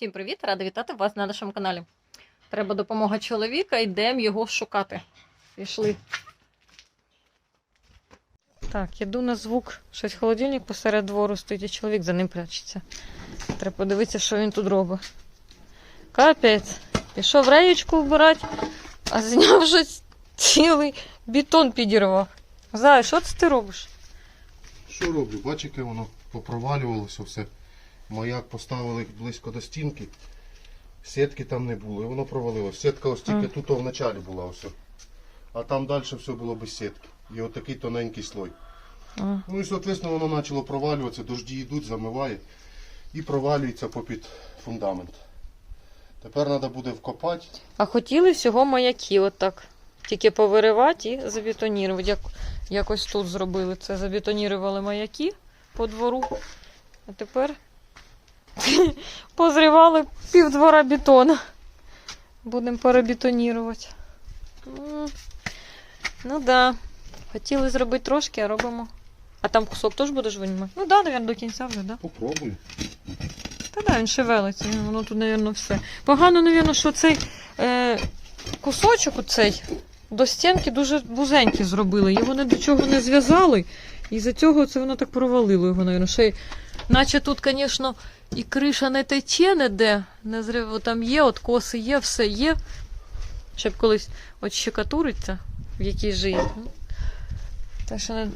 Всім привіт! Рада вітати вас на нашому каналі. Треба допомога чоловіка, йдемо його шукати. Пішли. Так, іду на звук. Щось холодильник посеред двору стоїть, і чоловік за ним прячеться. Треба подивитися, що він тут робить. Капець. Пішов реєчку вбирати, а зняв вже цілий бетон підірвав. Зай, що це ти робиш? Що роблю? Бач, яке воно попровалювалося все. Маяк поставили близько до стінки. Сітки там не було, і воно провалилося. Сітка ось тільки Мгм. тут в началі була ось. А там далі все було без сітки. І отакий тоненький слой. А. Ну і, соответственно, воно почало провалюватися, дожді йдуть, замиває і провалюється попід фундамент. Тепер треба буде вкопати. А хотіли всього маяки, отак. Тільки повиривати і забетонірувати. Як, якось тут зробили це. Забетонірували маяки по двору. А тепер позривали півдвора бетона. Будемо перебетонірувати. Ну так. Да. Хотіли зробити трошки, а робимо. А там кусок теж будеш винімати? Ну так, да, навіть до кінця вже. Да? Попробую. Та да, він шевелиться, воно тут, мабуть, все. Погано, мабуть, що цей е, кусочок оцей до стінки дуже вузенький зробили. Його ні до чого не зв'язали. І за цього це воно так провалило його, мабуть. Ще й, наче тут, звісно, і криша не тече ніде, не зрив, там є, от коси є, все є. Щоб колись от щекатуриться, в якій жиє. Та що не.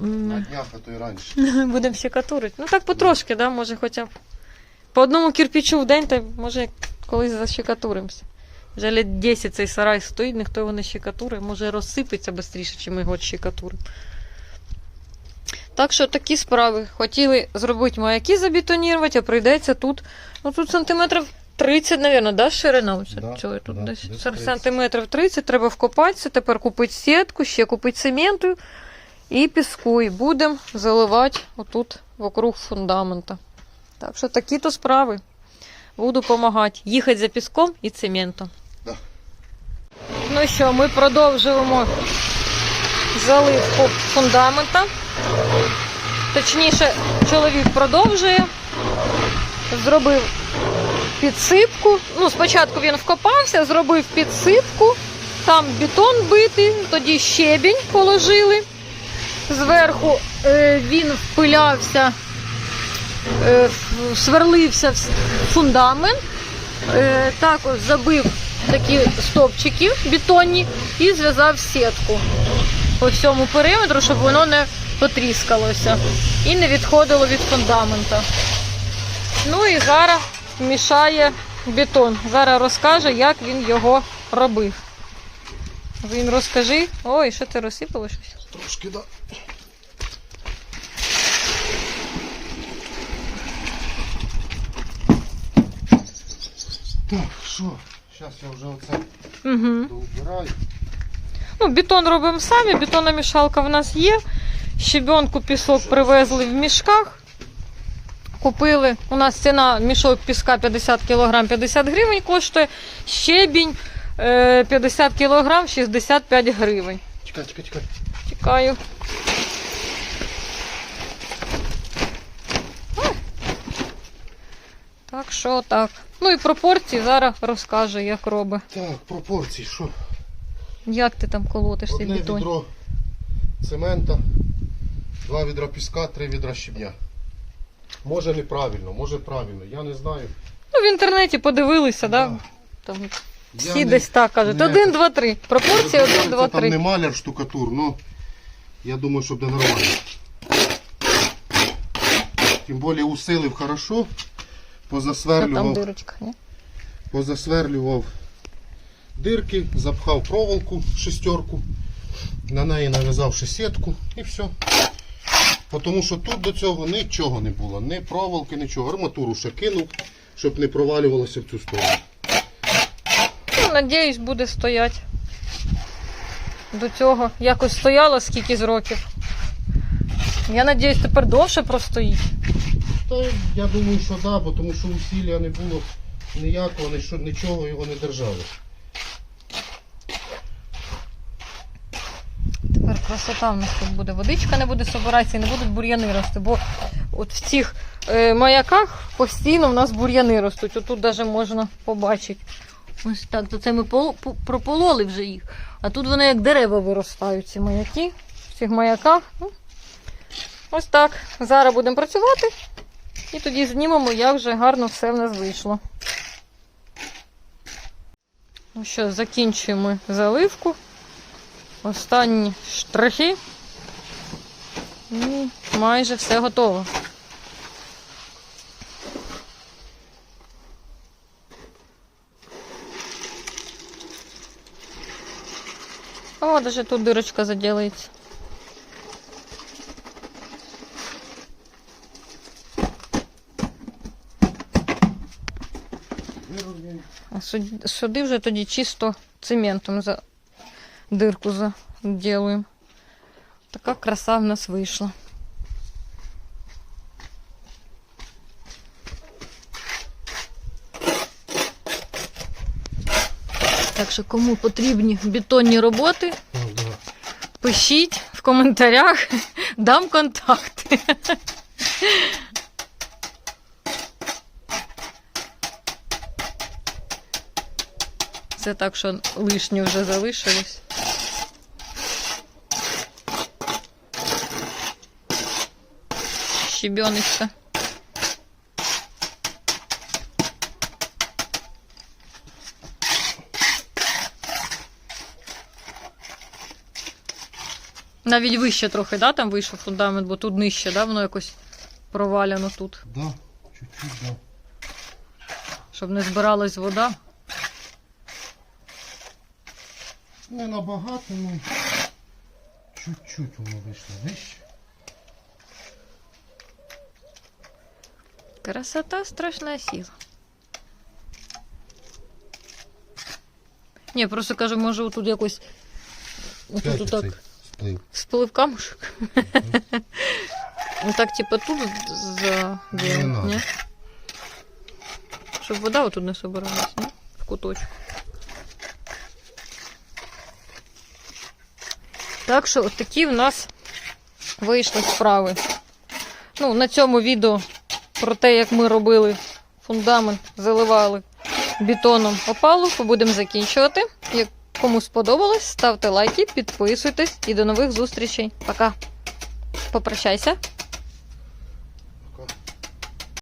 На днях, а то й раніше. Будемо щекатурити. Ну так потрошки, да, може хоча б. По одному кирпичу в день, то може колись защекатуримося. Вже лет 10 цей сарай стоїть, ніхто його не щекатує, може розсипеться швидше, ніж ми його щекатуримо. Так що такі справи. Хотіли зробити маяки забетонувати, а прийдеться тут. Ну тут сантиметрів 30, мабуть, да, ширина? Да, цього тут да, десь 30. сантиметрів 30, треба вкопатися, тепер купити сітку, ще купити цементу і піску. І будемо заливати отут вокруг фундамента. Так що такі то справи. Буду допомагати. Їхати за піском і цементом. Да. Ну що, ми продовжуємо заливку фундамента. Точніше, чоловік продовжує. Зробив підсипку. Ну, спочатку він вкопався, зробив підсипку, там бетон битий, тоді щебінь положили. Зверху е, він впилявся, сверлився в фундамент, е, також забив такі стовпчики бетонні і зв'язав сітку по всьому периметру, щоб воно не потріскалося і не відходило від фундамента. Ну і зараз мішає бетон. Зараз розкаже, як він його робив. Він розкажи. Ой, що ти розсипало щось? Трошки, да. Так, що? Зараз я вже оце Угу. доубираю. Ну, бетон робимо самі, бетономішалка в нас є. Щебенку пісок привезли в мішках. Купили. У нас ціна мішок піска 50 кг 50 гривень коштує. Щебінь е, 50 кг 65 гривень. Чекай, чекай, чекай. Чекаю. Так що так. Ну і пропорції зараз розкаже, як робить. Так, пропорції, що? Як ти там колотиш цей Одне бетон? відро цемента, два відра піска, три відра щебня. Може неправильно, може правильно, я не знаю. Ну, в інтернеті подивилися, да? Да. Там Я всі не- десь так кажуть. не- Один, два, три. Пропорції один, два, там не три. маляр штукатур, ну я думаю, що буде нормально. Тим більше усилив хорошо, Що там позасверлював, дирочка, ні? позасверлював дирки, запхав проволоку шестерку, на неї нав'язав ще сітку і все. Тому що тут до цього нічого не було, ні проволоки, нічого. Арматуру ще кинув, щоб не провалювалося в цю сторону. Ну, надіюсь, буде стояти. До цього якось стояло скільки з років. Я надіюсь, тепер довше простоїть. Та я думаю, що да, бо тому що усілля не було ніякого, нічого його не держало. Красота в нас тут буде. Водичка не буде собиратися і не будуть бур'яни рости. Бо от в цих е, маяках постійно в нас бур'яни ростуть. Отут навіть можна побачити. Ось так, то це ми пропололи вже їх. А тут вони як дерева виростають, ці маяки. В цих маяках. Ну, ось так. Зараз будемо працювати. І тоді знімемо, як вже гарно все в нас вийшло. Ну що, закінчуємо заливку. Останні штрихи. І майже все готово. О, даже тут дырочка заделается. А сюди вже тоді чисто цементом за дирку заделаємо. Така краса в нас вийшла. Так що кому потрібні бетонні роботи, пишіть в коментарях, дам контакти. Це так, що лишні вже залишились. Щебеночка. Навіть вище трохи, да, там вийшов фундамент, бо тут нижче, да, воно якось проваляно тут, Да, чуть-чуть, да. щоб не збиралась вода. Не набагато, ну чуть-чуть воно вийшло вище. Красота страшна сила. Ні, просто кажу, може тут якось. Тут П'ять отак оцей сплив. сплив камушок. Ну так, типа тут за Не надо. ні? Щоб вода отут не собиралась, ні? В куточку. Так що от такі в нас вийшли справи. Ну, на цьому відео про те, як ми робили фундамент, заливали бетоном опалуху, будемо закінчувати. Як кому сподобалось, ставте лайки, підписуйтесь і до нових зустрічей. Пока. Попрощайся.